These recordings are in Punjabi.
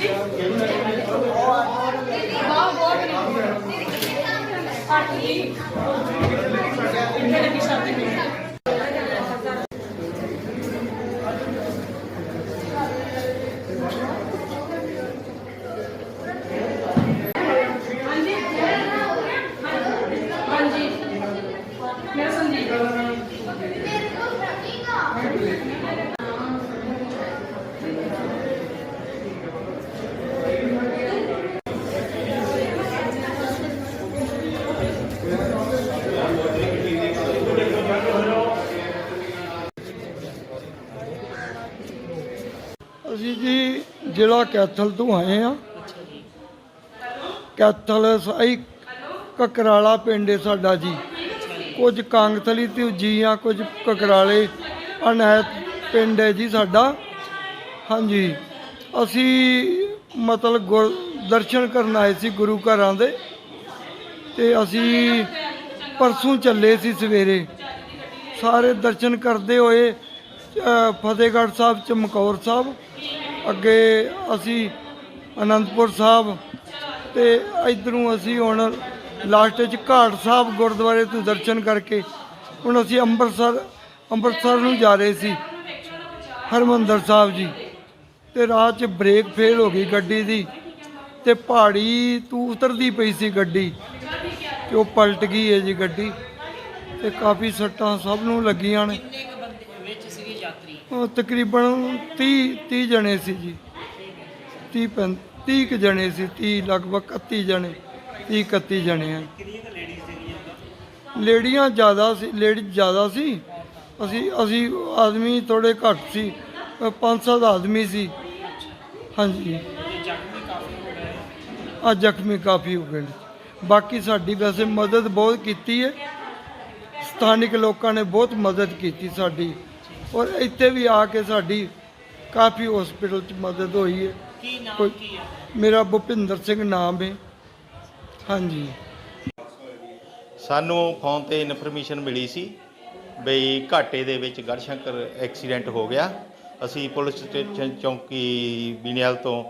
ਹਾਂਜੀ। ਬਹੁਤ ਬਹੁਤ ਅੱਠ ਜੀ ਇੰਨੇ ਦੀ ਅਸੀਂ ਜੀ ਜ਼ਿਲ੍ਹਾ ਕੈਥਲ ਤੋਂ ਆਏ ਆ ਕੈਥਲ ਸਾਈ ਕਕਰਾਲਾ ਪਿੰਡ ਹੈ ਸਾਡਾ ਜੀ। ਕੁਝ ਕਾਂਗਥਲੀ ਤੇ ਜੀ ਆ ਕੁਝ ਕਕਰਾਲੇ ਅਨਹਿਤ ਪਿੰਡ ਹੈ ਜੀ ਸਾਡਾ। ਹਾਂਜੀ। ਅਸੀਂ ਮਤਲਬ ਗੁਰ ਦਰਸ਼ਨ ਕਰਨ ਆਏ ਸੀ ਗੁਰੂ ਘਰਾਂ ਦੇ। ਤੇ ਅਸੀਂ ਪਰਸੋਂ ਚੱਲੇ ਸੀ ਸਵੇਰੇ। ਸਾਰੇ ਦਰਸ਼ਨ ਕਰਦੇ ਹੋਏ ਫਤਿਹਗੜ੍ਹ ਸਾਹਿਬ, ਚਮਕੌਰ ਸਾਹਿਬ ਅੱਗੇ ਅਸੀਂ ਅਨੰਦਪੁਰ ਸਾਹਿਬ ਤੇ ਇਧਰੋਂ ਅਸੀਂ ਹੁਣ ਲਾਸਟ 'ਚ ਘਾਟ ਸਾਹਿਬ ਗੁਰਦੁਆਰੇ ਤੋਂ ਦਰਸ਼ਨ ਕਰਕੇ ਹੁਣ ਅਸੀਂ ਅੰਮ੍ਰਿਤਸਰ ਅੰਮ੍ਰਿਤਸਰ ਨੂੰ ਜਾ ਰਹੇ ਸੀ, ਹਰਮੰਦਰ ਸਾਹਿਬ ਜੀ। ਤੇ ਰਾਹ 'ਚ ਬ੍ਰੇਕ ਫੇਲ ਹੋ ਗਈ ਗੱਡੀ ਦੀ ਤੇ ਪਹਾੜੀ ਤੂੰ ਉਤਰਦੀ ਪਈ ਸੀ ਗੱਡੀ ਤੇ ਉਹ ਪਲਟ ਗਈ ਹੈ ਜੀ ਗੱਡੀ ਤੇ ਕਾਫੀ ਸੱਟਾਂ ਸਭ ਨੂੰ ਲੱਗੀਆਂ ਨੇ ਕਿੰਨੇ ਕੁ ਬੰਦੇ ਵਿੱਚ ਸੀਗੇ ਯਾਤਰੀ ਉਹ ਤਕਰੀਬਨ 30 30 ਜਣੇ ਸੀ ਜੀ। 30 ਪੈਂ- 30 ਕੁ ਜਣੇ ਸੀ 30 ਲਗਭਗ 31 ਜਣੇ 30 31 ਜਣੇ ਆ। ਲੇਡੀਆਂ ਜ਼ਿਆਦਾ ਸੀ ਲੇਡੀਜ਼ ਜ਼ਿਆਦਾ ਸੀ। ਅਸੀਂ ਅਸੀਂ ਆਦਮੀ ਥੋੜੇ ਘੱਟ ਸੀ ਅ, ਪੰਜ ਸੱਤ ਆਦਮੀ ਸੀ। ਹਾਂਜੀ। ਆ ਜ਼ਖਮੀ ਕਾਫੀ ਹੋ ਗਏ ਨੇ। ਬਾਕੀ ਸਾਡੀ ਵੈਸੇ ਮਦਦ ਬਹੁਤ ਕੀਤੀ ਹੈ। ਸਥਾਨਕ ਲੋਕਾਂ ਨੇ ਬਹੁਤ ਮਦਦ ਕੀਤੀ ਸਾਡੀ। ਔਰ ਇੱਥੇ ਵੀ ਆ ਕੇ ਸਾਡੀ ਕਾਫੀ ਹਸਪੀਟਲ 'ਚ ਮਦਦ ਹੋਈ ਹੈ। ਕੀ ਨਾਮ ਕੋਈ- ਕੀ ਹੈ? ਮੇਰਾ ਭੁਪਿੰਦਰ ਸਿੰਘ ਨਾਮ ਹੈ। ਹਾਂਜੀ। ਸਾਨੂੰ ਫੋਨ ਤੇ ਇਨਫੋਰਮੇਸ਼ਨ ਮਿਲੀ ਸੀ ਬਈ ਘਾਟੇ ਦੇ ਵਿੱਚ ਗੜਸ਼ੰਕਰ ਐਕਸੀਡੈਂਟ ਹੋ ਗਿਆ। ਅਸੀਂ ਪੁਲਿਸ ਸਟੇਸ਼ਨ ਚੌਂਕੀ ਬੀਨਿਆਲ ਤੋਂ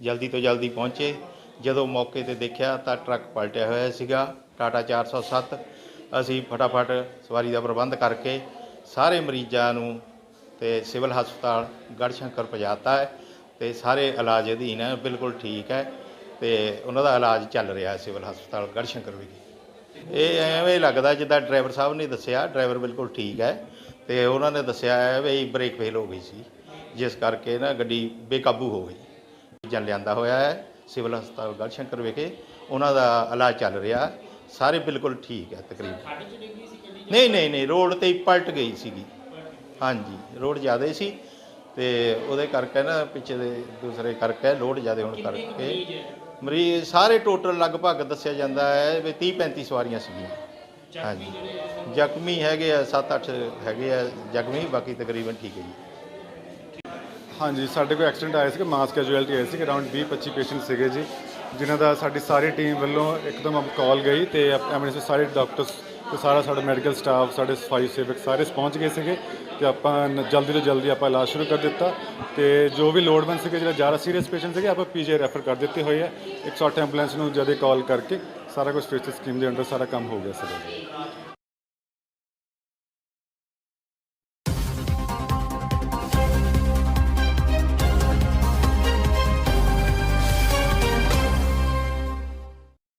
ਜਲਦੀ ਤੋਂ ਜਲਦੀ ਪਹੁੰਚੇ। ਜਦੋਂ ਮੌਕੇ ਤੇ ਦੇਖਿਆ ਤਾਂ ਟਰੱਕ ਪਲਟਿਆ ਹੋਇਆ ਸੀਗਾ ਟਾਟਾ 407 ਅਸੀਂ ਫਟਾਫਟ ਸਵਾਰੀ ਦਾ ਪ੍ਰਬੰਧ ਕਰਕੇ ਸਾਰੇ ਮਰੀਜ਼ਾਂ ਨੂੰ ਤੇ ਸਿਵਲ ਹਸਪਤਾਲ ਗੜਸ਼ੰਕਰ ਪਹੁੰਚਾਤਾ ਹੈ ਤੇ ਸਾਰੇ ਇਲਾਜ ਅਧੀਨ ਹੈ, ਬਿਲਕੁਲ ਠੀਕ ਹੈ ਤੇ ਉਹਨਾਂ ਦਾ ਇਲਾਜ ਚੱਲ ਰਿਹਾ ਹੈ ਸਿਵਲ ਹਸਪਤਾਲ ਗੜਸ਼ੰਕਰ ਵਿਖੇ। ਇਹ ਐਵੇਂ ਲੱਗਦਾ ਜਿੱਦਾਂ ਡਰਾਈਵਰ ਸਾਹਿਬ ਨੇ ਦੱਸਿਆ, ਡਰਾਈਵਰ ਬਿਲਕੁਲ ਠੀਕ ਹੈ ਤੇ ਉਹਨਾਂ ਨੇ ਦੱਸਿਆ ਹੈ ਵੀ ਬ੍ਰੇਕ ਫੇਲ ਹੋ ਗਈ ਸੀ, ਜਿਸ ਕਰਕੇ ਨਾ ਗੱਡੀ ਬੇਕਾਬੂ ਹੋ ਗਈ। ਜਨ ਲਿਆਂਦਾ ਹੋਇਆ ਹੈ ਸਿਵਲ ਹਸਪਤਾਲ ਗੜਸ਼ੰਕਰ ਵਿਖੇ, ਉਹਨਾਂ ਦਾ ਇਲਾਜ ਚੱਲ ਰਿਹਾ ਸਾਰੇ ਬਿਲਕੁਲ ਠੀਕ ਹੈ ਤਕਰੀਬਨ। ਨਹੀਂ ਨਹੀਂ ਨਹੀਂ ਰੋਡ ਤੇ ਹੀ ਪਲਟ ਗਈ ਸੀਗੀ। ਹਾਂਜੀ ਰੋਡ ਜ਼ਿਆਦਾ ਸੀ ਤੇ ਉਹਦੇ ਕਰਕੇ ਨਾ ਪਿੱਛੇ ਦੇ ਦੂਸਰੇ ਕਰਕੇ ਲੋਡ ਜ਼ਿਆਦਾ ਹੋਣ ਕਰਕੇ ਮਰੀਜ਼ ਸਾਰੇ ਟੋਟਲ ਲਗਭਗ ਦੱਸਿਆ ਜਾਂਦਾ ਹੈ ਵੀ 30 35 ਸਵਾਰੀਆਂ ਸੀਗੀਆਂ। ਹਾਂਜੀ। ਜ਼ਖਮੀ ਹੈਗੇ ਆ 7-8 ਹੈਗੇ ਆ ਜ਼ਖਮੀ ਬਾਕੀ ਤਕਰੀਬਨ ਠੀਕ ਹੈ ਜੀ। ਹਾਂਜੀ ਸਾਡੇ ਕੋਲ ਐਕਸੀਡੈਂਟ ਆਇਆ ਸੀ ਮਾਸ ਕੈਜੁਅਲਟੀ ਆਈ ਸੀ ਅਰਾਊਂਡ 20 25 ਪੇਸ਼ੈਂਟ ਸੀਗੇ ਜੀ। ਜਿਨ੍ਹਾਂ ਦਾ ਸਾਡੀ ਸਾਰੀ ਟੀਮ ਵੱਲੋਂ ਇੱਕਦਮ ਕਾਲ ਗਈ ਤੇ ਐਮਰਜੈਂਸੀ ਸਾਰੇ ਡਾਕਟਰਸ ਤੇ ਸਾਰਾ ਸਾਡਾ ਮੈਡੀਕਲ ਸਟਾਫ ਸਾਡੇ ਸਫ਼ਾਈ ਸੇਵਕ ਸਾਰੇ ਪਹੁੰਚ ਗਏ ਸੀਗੇ ਤੇ ਆਪਾਂ ਜਲਦੀ ਤੋਂ ਜਲਦੀ ਆਪਾਂ ਇਲਾਜ ਸ਼ੁਰੂ ਕਰ ਦਿੱਤਾ ਤੇ ਜੋ ਵੀ ਲੋੜਵੰਦ ਸੀਗੇ, ਜਿਹੜਾ ਜ਼ਿਆਦਾ ਸੀਰੀਅਸ ਪੇਸ਼ੈਂਟ ਸੀਗੇ, ਆਪਾਂ ਪੀਜੀ ਰੈਫਰ ਕਰ ਦਿੱਤੇ ਹੋਏ ਆ। 108 ਐਂਬੂਲੈਂਸ ਨੂੰ ਜਦੇ ਕਾਲ ਕਰਕੇ ਸਾਰਾ ਕੁਝ ਸਟੇਟਸ ਸਕੀਮ ਦੇ ਅੰਡਰ ਸਾਰਾ ਕੰਮ ਹੋ ਗਿਆ ਸੀਗਾ।